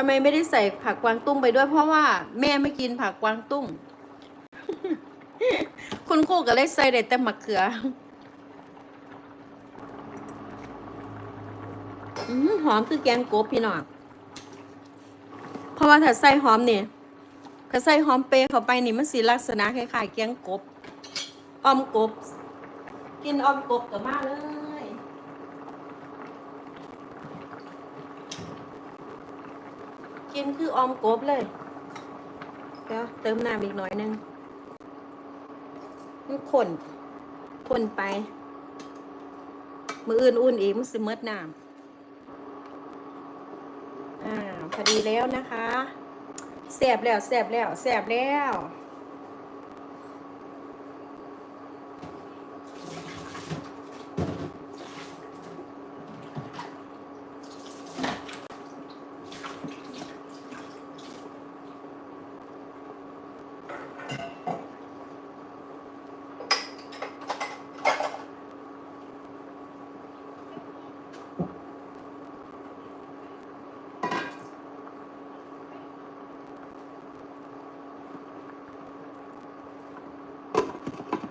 ทำไมไม่ได้ใส่ผักกวางตุ้งไปด้วย เพราะว่าแม่ไม่กินผักกวางตุ้ง คุณครูก็เลยใส่ได้แต่มะเขือหอมคือแกงกบพี่น้องเพราะว่าถ้าใส่หอมเนี่ยถ้าใส่หอมเปรย์เข้าไปนี่มันสีลักษณะคล้ายๆแกงกบออมกบ กินออมกบกับมาเลย กินคือออมกบเลยเดี๋ยวเติมน้ำอีกหน่อยนึงมันขนขนไป มืออื่นอุ่นอีกมันสิเมิดน้ำอ่าพอดีแล้วนะคะแสบแล้วแสบแล้วแสบแล้ว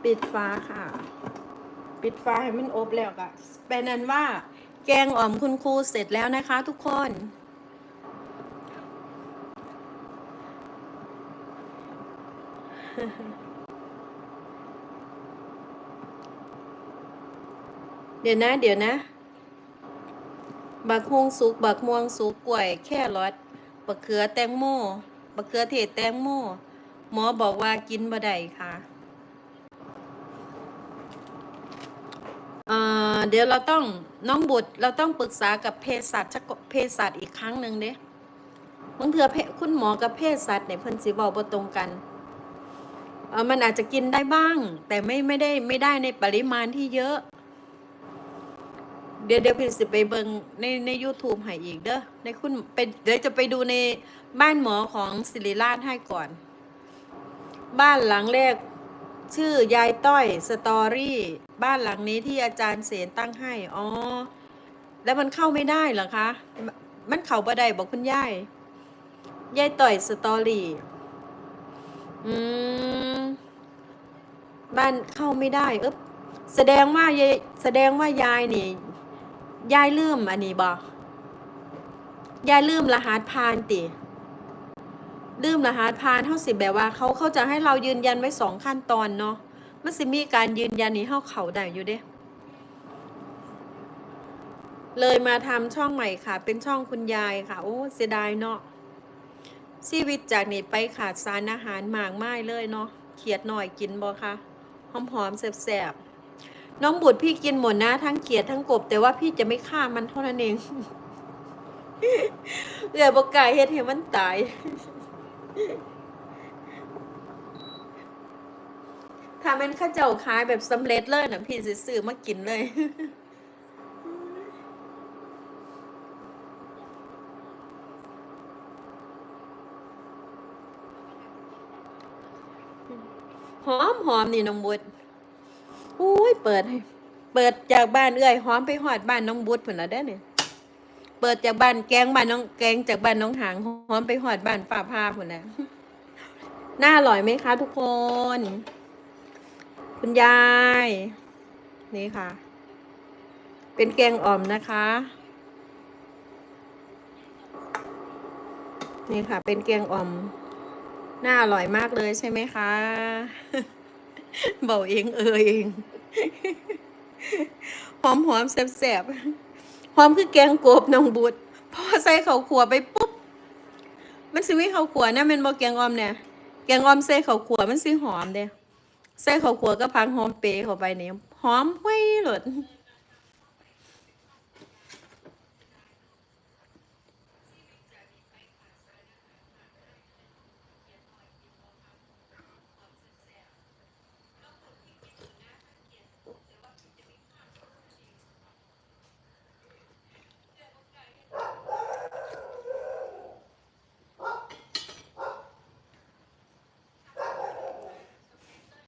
ปิดฟ้าค่ะ ปิดฟ้าให้มันอบแล้วก็แปลนั้นว่า แกงอ่อมคุณครูเสร็จแล้วนะคะทุกคน เดี๋ยวนะ เดี๋ยวนะ บักฮวงสุก บักม่วงสุกกล้วย แค่รสบักเขือแตงโมบักเขือเทศแตงโมหมอบอกว่ากินบ่ได้ค่ะ เอ่อ เดี๋ยวเราต้องน้องบุตรเราต้องปรึกษากับเภสัชเภสัชอีกครั้งหนึ่งเด้บางเทื่อคุณหมอกับเภสัชเนี่ยเพิ่นสิเว้าบ่ตรงกันเออมันอาจจะกินได้บ้าง แต่ไม่ไม่ได้ไม่ได้ในปริมาณที่เยอะ เดี๋ยวเดี๋ยวพี่สิไปเบิงในใน YouTube ให้อีกเด้อในคุณเป็นเดี๋ยวจะไปดูในบ้านหมอของศิริราชให้ก่อน บ้านหลังแรก ชื่อยายต้อยสตอรี่บ้านหลังนี้ที่อาจารย์เสนตั้งให้ อ๋อ แล้วมันเข้าไม่ได้เหรอคะ มันเข้าบ่ได้บอกคุณยายยายต้อยสตอรี่ อืม บ้านเข้าไม่ได้เอ๊บแสดงว่ายายแสดงว่ายายนี่ ยายลืมอันนี้บอกยายลืมรหัสผ่านติ ลืมรหัสผ่านเท่าสิแบบว่าเขาเขาจะให้เรายืนยันไว้สองขั้นตอนเนาะมันสิมีการยืนยันนี้เข้าเขาได้อยู่เด้เลยมาทำช่องใหม่ค่ะ เป็นช่องคุณยายค่ะ โอ้เสียดายเนาะชีวิตจากนี้ไปขาดสารอาหารหมากไม้เลยเนาะเขียดหน่อยกินบ่คะหอมหอมๆแสบๆน้องบุตรพี่กินหมดนะทั้งเขียดทั้งกบ แต่ว่าพี่จะไม่ฆ่ามันเท่านั้นเองเดี๋ยวบอกายเฮ็ดให้มันตาย ถ้าเป็นข้าเจ้าขายแบบสำเร็จเลยนะพี่สิซื้อมากินเลยหอมหอมนี่น้องบุตรอุ้ยเปิดให้ เปิดจากบ้านเอื้อยหอมไปหอดบ้านน้องบุตรผุนละเด้เนี่ย เปิดจากบ้านแกงบ้านน้องแกงจากบ้านน้องหางหอมไปหอดบ้านฝ่าพาผุนนะน่าอร่อยไหมคะ ทุกคน คุณยาย นี่ค่ะ เป็นแกงอ่อมนะคะ นี่ค่ะ เป็นแกงอ่อม น่าอร่อยมากเลยใช่ไหมคะเบาเองเออเองหอมหอมแสบๆ หอมคือแกงกบน้องบุตรพอใส่ข้าวขัวไปปุ๊บ มันสิวิข้าวขัวนะแมันบอกแกงออมเนี่ยแกงออมใส่ข้าวขัวมันสิหอมเด้ใส่ข้าวขัวก็พังหอมเปรย์เข้าไปเนี่ยหอมห้วยหลด